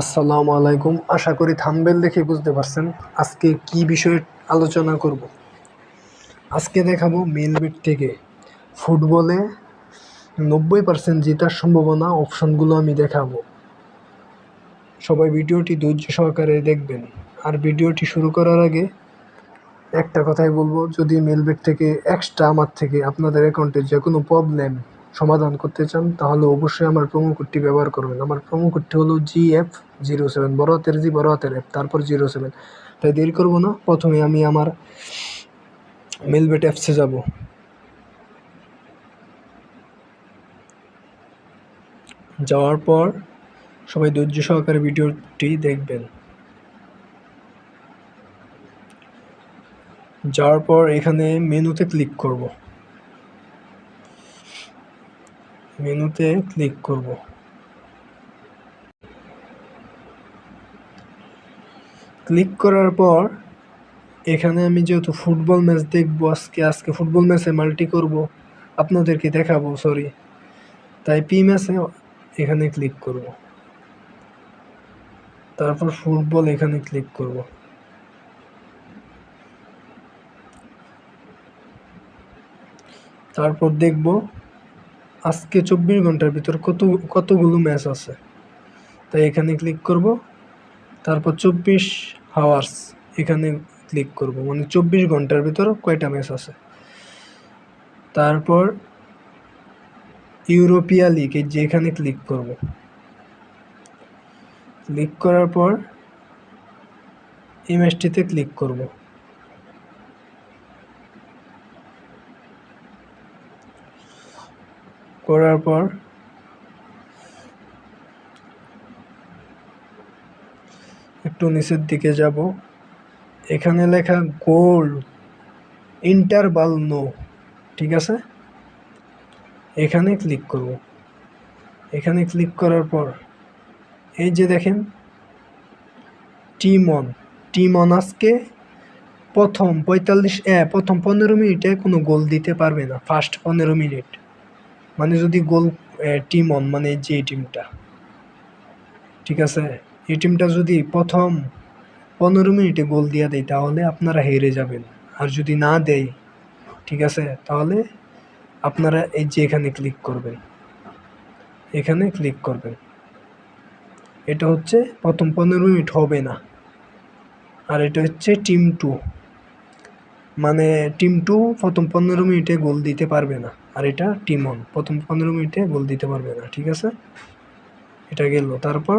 আসসালামু আলাইকুম। আশা করি থাম্বেল দেখে বুঝতে পারছেন আজকে কি বিষয়ে আলোচনা করব। আজকে দেখাবো মেলবিট থেকে। ফুটবলে নব্বই পার্সেন্ট জেতার সম্ভাবনা অপশনগুলো আমি দেখাবো। সবাই ভিডিওটি ধৈর্য সহকারে দেখবেন। আর ভিডিওটি শুরু করার আগে একটা কথাই বলব, যদি মেলবেট থেকে এক্সট্রা আমার থেকে আপনাদের অ্যাকাউন্টে যে কোনো প্রবলেম সমাধান করতে চান, তাহলে অবশ্যই আমার প্রোমো কোডটি ব্যবহার করবেন। আমার প্রোমো কোডটি হলো জি এফ জিরো সেভেন বড় হাতের জি বড় হাতের এফ তারপর জিরো সেভেন তাই দেরি করব না, প্রথমে আমি আমার মেলবেট অ্যাপসে যাব। যাওয়ার পর সবাই ধৈর্য সহকারে ভিডিওটি দেখবেন। যাওয়ার পর এখানে মেনুতে ক্লিক করব। মেনুতে ক্লিক করব। ক্লিক করার পর এখানে আমি যেহেতু ফুটবল ম্যাচ দেখব আজকে আজকে ফুটবল ম্যাচে মাল্টি করব, আপনাদেরকে দেখাবো সরি তাই পি ম্যাচে এখানে ক্লিক করব। তারপর ফুটবল এখানে ক্লিক করব। তারপর দেখব আজকে চব্বিশ ঘণ্টার ভিতর কত কতগুলো ম্যাচ আছে? তাই এখানে ক্লিক করব। তারপর চব্বিশ হাওয়ার্স এখানে ক্লিক করব। মানে চব্বিশ ঘণ্টার ভিতর কয়টা ম্যাচ আছে? তারপর ইউরোপিয়া লিগ এই যে এখানে ক্লিক করব। ক্লিক করার পর এই ম্যাচটিতে ক্লিক করব। করার পর একটু নিচের দিকে যাব। এখানে লেখা গোল, ইন্টারভাল নো, ঠিক আছে? এখানে ক্লিক করব। এখানে ক্লিক করার পর এই যে দেখেন, টিমন অন টিম অন আজকে প্রথম পঁয়তাল্লিশ প্রথম পনেরো মিনিটে কোনো গোল দিতে পারবে না, ফার্স্ট পনেরো মিনিট। মানে যদি গোল টিম অন মানে যে টিমটা ঠিক আছে? এই টিমটা যদি প্রথম পনেরো মিনিটে গোল দিয়ে দেয়, তাহলে আপনারা হেরে যাবেন। আর যদি না দেয়, ঠিক আছে? তাহলে আপনারা এই যে এখানে ক্লিক করবেন, এখানে ক্লিক করবেন। এটা হচ্ছে প্রথম পনেরো মিনিট হবে না। আর এটা হচ্ছে টিম টু মানে টিম টু প্রথম পনেরো মিনিটে গোল দিতে পারবে না। আর এটা টিম ওয়ান প্রথম পনেরো মিনিটে গোল দিতে পারবে না, ঠিক আছে? এটা গেল। তারপর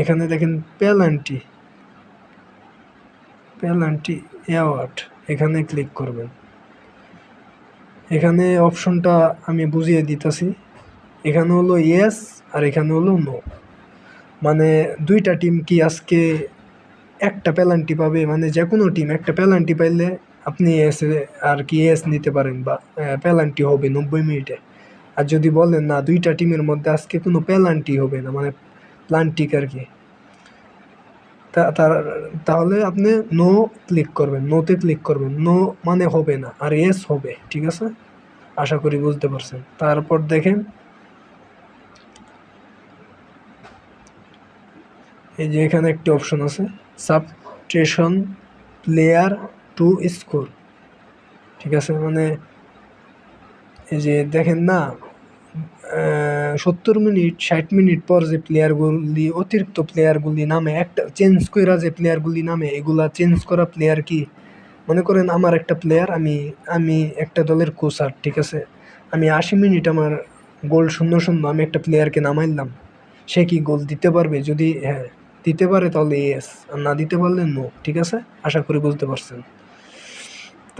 এখানে দেখেন পেলান্টি পেলান্টি অ্যাওয়ার্ড। এখানে ক্লিক করবেন। এখানে অপশনটা আমি বুঝিয়ে দিতেছি। এখানে হলো ইয়েস আর এখানে হলো নো মানে দুইটা টিম কি আজকে একটা পেনাল্টি পাবে? মানে যে কোনো টিম একটা পেনাল্টি পাইলে আপনি এসে, আর কি এস নিতে পারেন বা পেনাল্টি হবে নব্বই মিনিটে। আর যদি বলেন, না, দুইটা টিমের মধ্যে আজকে কোনো পেনাল্টি হবে না মানে প্লান্টিক আর কি। তাহলে আপনি নো ক্লিক করবেন নোতে ক্লিক করবেন। নো মানে হবে না, আর এস হবে, ঠিক আছে? আশা করি বুঝতে পারছেন। তারপর দেখেন, এই যে এখানে একটি অপশন আছে সাবস্টেশন প্লেয়ার টু স্কোর ঠিক আছে? মানে এই যে দেখেন না সত্তর মিনিট, ষাট মিনিট পর যে প্লেয়ারগুলি অতিরিক্ত প্লেয়ারগুলি নামে, একটা চেঞ্জ করা যে প্লেয়ারগুলি নামে, এগুলা চেঞ্জ করা প্লেয়ার কি? মনে করেন আমার একটা প্লেয়ার আমি আমি একটা দলের কোচার ঠিক আছে? আমি আশি মিনিট আমার গোল শূন্য শূন্য, আমি একটা প্লেয়ারকে নামাইলাম। সে কি গোল দিতে পারবে? যদি হ্যাঁ দিতে পারে তাহলে এস আর না দিতে পারলে নো ঠিক আছে? আশা করি বুঝতে পারছেন।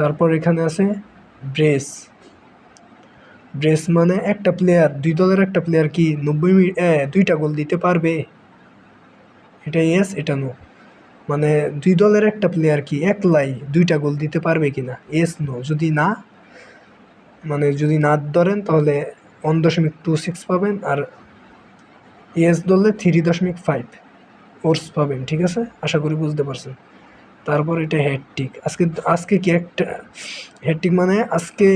তারপর এখানে আছে ব্রেস। ব্রেস মানে একটা প্লেয়ার দুই দলের একটা প্লেয়ার কি নব্বই মিনিট দুইটা গোল দিতে পারবে? এটা এস এটা নো মানে দুই দলের একটা প্লেয়ার কি একলাই দুইটা গোল দিতে পারবে কি না এস নো যদি না মানে যদি না ধরেন তাহলে ওয়ান দশমিক টু সিক্স পাবেন আর এস দলে থ্রি দশমিক ফাইভ ওর্স পাবেন, ঠিক আছে? আশা করি বুঝতে পারছেন। তারপর এটা হ্যাটটিক আজকে আজকে কি একটা হ্যাটটিক মানে আজকে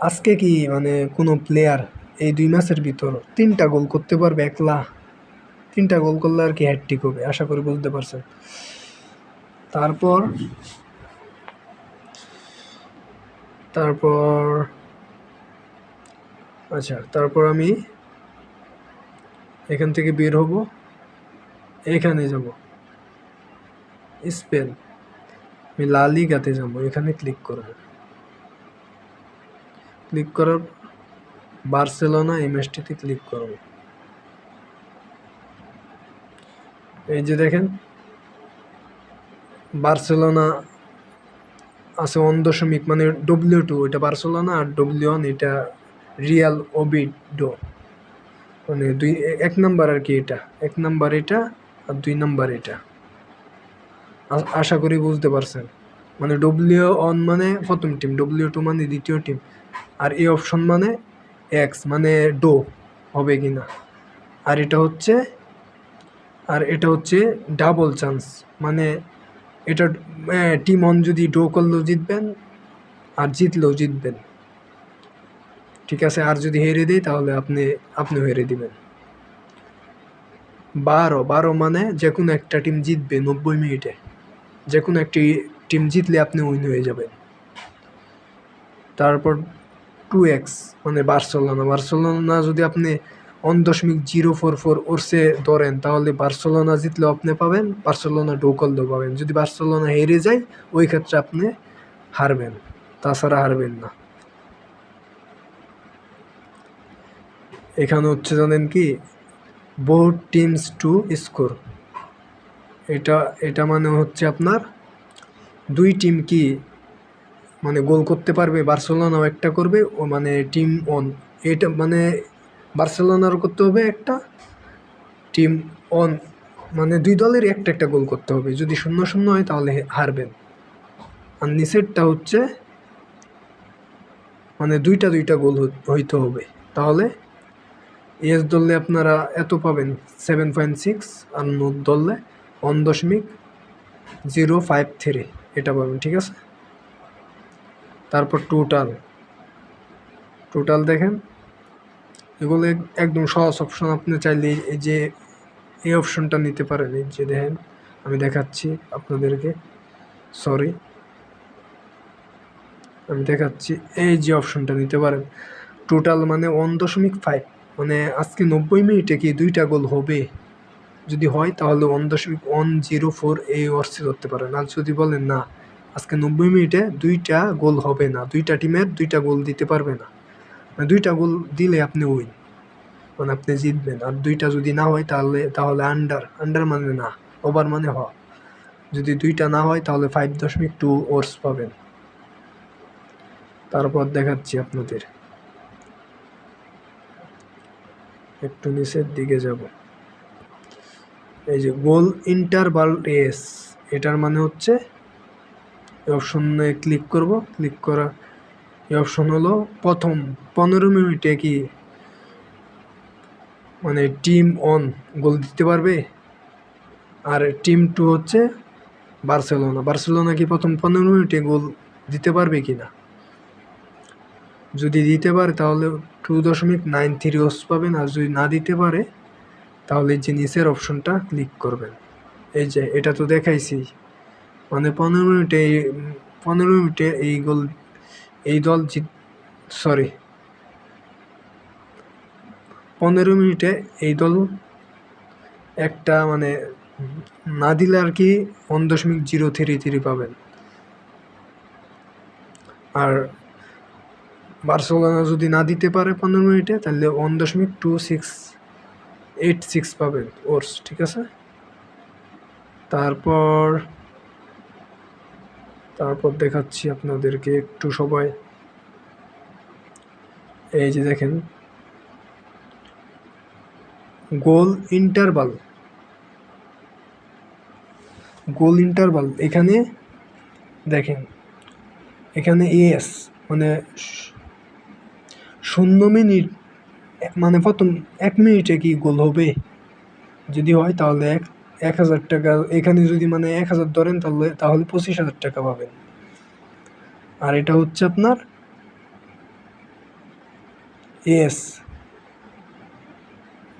আজকে কি মানে কোনো প্লেয়ার এই দুই ম্যাচের ভিতর তিনটা গোল করতে পারবে একলা? তিনটা গোল করলে আর কি হ্যাট্রিক হবে, আশা করি বুঝতে পারছেন। তারপর তারপর আচ্ছা তারপর আমি এখান থেকে বের হব, এখানে যাব। স্পেন আমি লা লিগাতে যাব, এখানে ক্লিক করব। ক্লিক করার বার্সেলোনা এই ম্যাচটিতে ক্লিক করব। এই যে দেখেন, বার্সেলোনা আছে ওয়ান দশমিক মানে ডব্লিউ টু এটা বার্সেলোনা আর ডব্লিউ ওয়ান এটা রিয়াল ওবিডো। মানে দুই, এক নাম্বার আর কি এটা, এক নাম্বার এটা আর দুই নাম্বার এটা। আশা করি বুঝতে পারছেন। মানে ডব্লিউ ওয়ান মানে প্রথম টিম ডব্লিউ টু মানে দ্বিতীয় টিম আর এই অপশন মানে এক্স মানে ডো হবে কি না। আর এটা হচ্ছে, আর এটা হচ্ছে ডাবল চান্স মানে এটা টিম অন যদি ডো করলেও জিতবেন, আর জিতলেও জিতবেন। ঠিক আছে, আর যদি হেরে দেয়, তাহলে আপনি, আপনিও হেরে দিবেন। বারো বারো মানে যে কোনো একটা টিম জিতবে নব্বই মিনিটে। যে কোনো একটি টিম জিতলে আপনি উইন হয়ে যাবেন। তারপর টু এক্স মানে বার্সেলোনা। বার্সেলোনা যদি আপনি অন দশমিক জিরো ফোর ফোর ওরসে ধরেন, তাহলে বার্সেলোনা জিতলেও আপনি পাবেন, বার্সেলোনা ডো পাবেন। যদি বার্সেলোনা হেরে যায়, ওই ক্ষেত্রে আপনি হারবেন, তাছাড়া হারবেন না। এখানে হচ্ছে জানেন কি বোথ টিমস টু স্কোর এটা এটা মানে হচ্ছে আপনার দুই টিম কি মানে গোল করতে পারবে, বার্সেলোনাও একটা করবে, ও মানে টিম অন এটা মানে বার্সেলোনারও করতে হবে একটা টিম অন মানে দুই দলের একটা একটা গোল করতে হবে। যদি শূন্য শূন্য হয় তাহলে হারবেন। আর নিচেরটা হচ্ছে মানে দুইটা দুইটা গোল হই- হইতে হবে। তাহলে এস দললে আপনারা এত পাবেন সেভেন পয়েন্ট সিক্স আর নোট দলে। ওয়ান দশমিক জিরো ফাইভ থ্রি, এটা পাবেন ঠিক আছে? তারপর টোটাল টোটাল দেখেন। এগুলো একদম সহজ অপশন আপনি চাইলে এই যে, এই অপশনটা নিতে পারেন। এই যে দেখেন, আমি দেখাচ্ছি আপনাদেরকে সরি আমি দেখাচ্ছি, এই যে অপশনটা নিতে পারেন। টোটাল মানে ওয়ান দশমিক ফাইভ মানে আজকে নব্বই মিনিটে কি দুইটা গোল হবে? যদি হয়, তাহলে ওয়ান দশমিক ওয়ান জিরো ফোর এই ওয়ার্সে ধরতে পারেন। আর যদি বলেন, না, আজকে নব্বই মিনিটে দুইটা গোল হবে না, দুইটা টিমের দুইটা গোল দিতে পারবে না। মানে দুইটা গোল দিলে আপনি উইন মানে আপনি জিতবেন। আর দুইটা যদি না হয়, তাহলে তাহলে আন্ডার আন্ডার মানে না ওভার মানে হ যদি দুইটা না হয়, তাহলে ফাইভ দশমিক টু ওয়ার্স পাবেন। তারপর দেখাচ্ছি আপনাদের। একটু নিচের দিকে যাব। এই যে গোল ইন্টারভাল রেস এটার মানে হচ্ছে এই অপশনে ক্লিক করব। ক্লিক করা এই অপশন হলো প্রথম পনেরো মিনিটে কি মানে টিম অন গোল দিতে পারবে? আর টিম টু হচ্ছে বার্সেলোনা। বার্সেলোনা কি প্রথম পনেরো মিনিটে গোল দিতে পারবে কি না? যদি দিতে পারে তাহলে টু দশমিক নাইন থ্রি ওস পাবেন, আর যদি না দিতে পারে তাহলে যে নিচের অপশনটা ক্লিক করবেন। এই যে, এটা তো দেখাইছি। মানে পনেরো মিনিটে এই- পনেরো মিনিটে এই গোল, এই দল জিত সরি পনেরো মিনিটে এই দল একটা মানে না দিলে আর কি ওয়ান দশমিক জিরো থ্রি থ্রি পাবেন। আর বার্সেলোনা যদি না দিতে পারে পনেরো মিনিটে, তাহলে ওয়ান দশমিক টু সিক্স এইট সিক্স পাবেন ওর্স ঠিক আছে? তারপর তারপর দেখাচ্ছি আপনাদেরকে একটু সবাই। এই যে দেখেন। Goal interval. Goal interval. এখানে দেখেন, এখানে এস মানে শূন্য মিনিট মানে প্রথম এক মিনিটে কি গোল হবে? যদি হয় তাহলে এক এক হাজার টাকা, এখানে যদি মানে এক হাজার ধরেন তাহলে তাহলে পঁচিশ হাজার টাকা পাবেন। আর এটা হচ্ছে আপনার এস।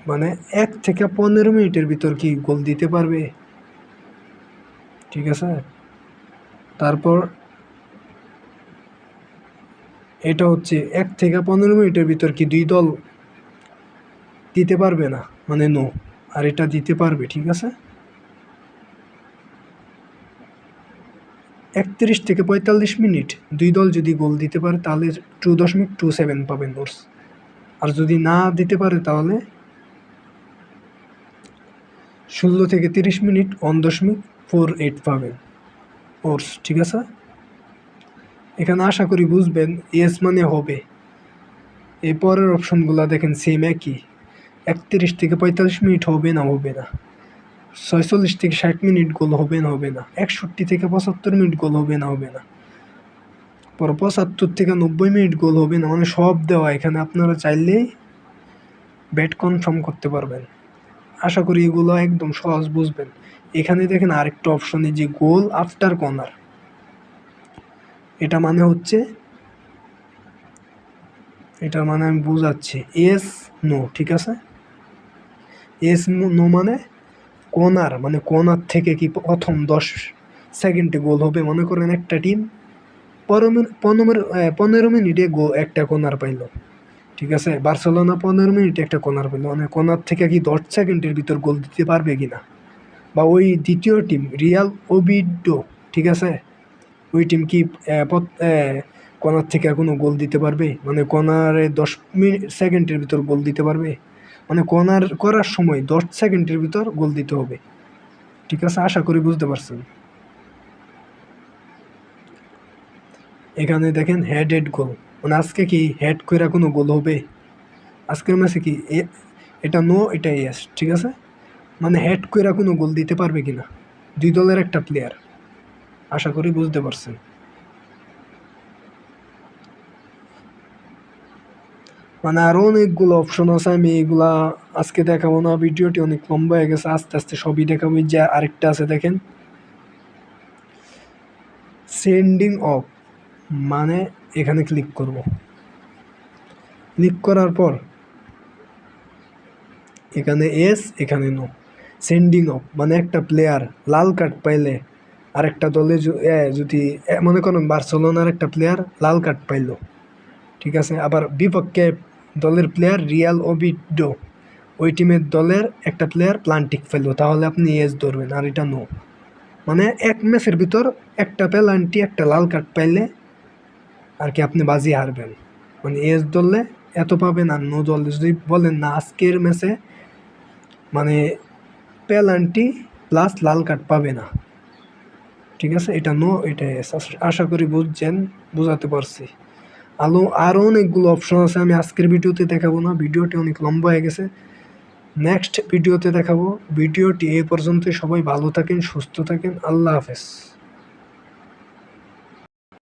মানে এক থেকে পনেরো মিনিটের ভিতর কি গোল দিতে পারবে? ঠিক আছে? তারপর এটা হচ্ছে এক থেকে পনেরো মিনিটের ভিতর কি দুই দল দিতে পারবে না মানে নো আর এটা দিতে পারবে, ঠিক আছে? একত্রিশ থেকে পঁয়তাল্লিশ মিনিট, দুই দল যদি গোল দিতে পারে, তাহলে টু দশমিক টু সেভেন পাবেন ওর্স আর যদি না দিতে পারে, তাহলে ষোলো থেকে তিরিশ মিনিট ওয়ান দশমিক ফোর এইট পাবেন ওর্স ঠিক আছে? এখানে আশা করি বুঝবেন ইয়েস মানে হবে। এরপরের অপশনগুলো দেখেন সেম একই। একত্রিশ থেকে পঁয়তাল্লিশ মিনিট হবে না হবে না। ছয়চল্লিশ থেকে ষাট মিনিট গোল হবে না হবে না। একষট্টি থেকে পঁচাত্তর মিনিট গোল হবে না হবে না। পর পঁচাত্তর থেকে নব্বই মিনিট গোল হবে না মানে সব দেওয়া এখানে আপনারা চাইলেই ব্যাট কনফার্ম করতে পারবেন। আশা করি এগুলো একদম সহজ বুঝবেন। এখানে দেখেন আরেকটা অপশনে যে গোল আফটার কর্নার এটা মানে হচ্ছে, এটা মানে আমি বোঝাচ্ছি এস নো ঠিক আছে? এস নো মানে? কোনার মানে কোনার থেকে কি প্রথম দশ সেকেন্ডে গোল হবে মনে করেন একটা টিম? পনেরো পনেরো মিনিটে গো, একটা কোনার পাইলো। ঠিক আছে? বার্সেলোনা পনেরো মিনিটে একটা কোনার পেল মানে কোনার থেকে কি দশ সেকেন্ডের ভিতর গোল দিতে পারবে কি না বা ওই দ্বিতীয় টিম, রিয়াল ওবিডো, ঠিক আছে? ওই টিম কি কোনার থেকে কোনো গোল দিতে পারবে? মানে কোনারে দশ মিনিট সেকেন্ডের ভিতর গোল দিতে পারবে? মানে কর্নার করার সময় দশ সেকেন্ডের ভিতর গোল দিতে হবে। ঠিক আছে? আশা করি বুঝতে পারছেন। এখানে দেখেন হেড হেড গোল মানে আজকে কি হেড করে কোনো গোল হবে? আজকের ম্যাচে কি এটা নো এটা ইয়েস ঠিক আছে? মানে হেড করে কোনো গোল দিতে পারবে কিনা? দুই দলের একটা প্লেয়ার আশা করি বুঝতে পারছেন। মানে আরও অনেকগুলো অপশন আছে, আমি এগুলা আজকে দেখাবো না, ভিডিওটি অনেক লম্বা হয়ে গেছে, আস্তে আস্তে সবই দেখাবো যে আরেকটা আছে দেখেন। সেন্ডিং অফ মানে এখানে ক্লিক করব। ক্লিক করার পর, এখানে এস এখানে নো সেন্ডিং অফ মানে একটা প্লেয়ার লাল কার্ড পাইলে আরেকটা দলে যদি মনে করেন বার্সেলোনার একটা প্লেয়ার লাল কার্ড পাইল। ঠিক আছে, আবার বিপক্ষে দলের প্লেয়ার রিয়াল ওবিডো ওই টিমের দলের একটা প্লেয়ার প্লান্টিক ফেলল, তাহলে আপনি এস ধরবেন, আর এটা নো মানে এক ম্যাচের ভিতর একটা প্লান্টি একটা লাল কার্ড পাইলে আর কি আপনি বাজি হারবেন। মানে এস ধরলে এত পাবেন আর নো দল যদি বলেন না আজকের ম্যাচে মানে পেলান্টি প্লাস লাল কার্ড পাবে না। ঠিক আছে? এটা নো এটা এস আশা করি বুঝছেন, বোঝাতে পারছি। আলো আরও অনেকগুলো অপশন আছে, আমি আজকের ভিডিওতে দেখাবো না, ভিডিওটি অনেক লম্বা হয়ে গেছে। নেক্সট ভিডিওতে দেখাবো। ভিডিওটি এ পর্যন্ত সবাই ভালো থাকেন, সুস্থ থাকেন, আল্লাহ হাফেজ।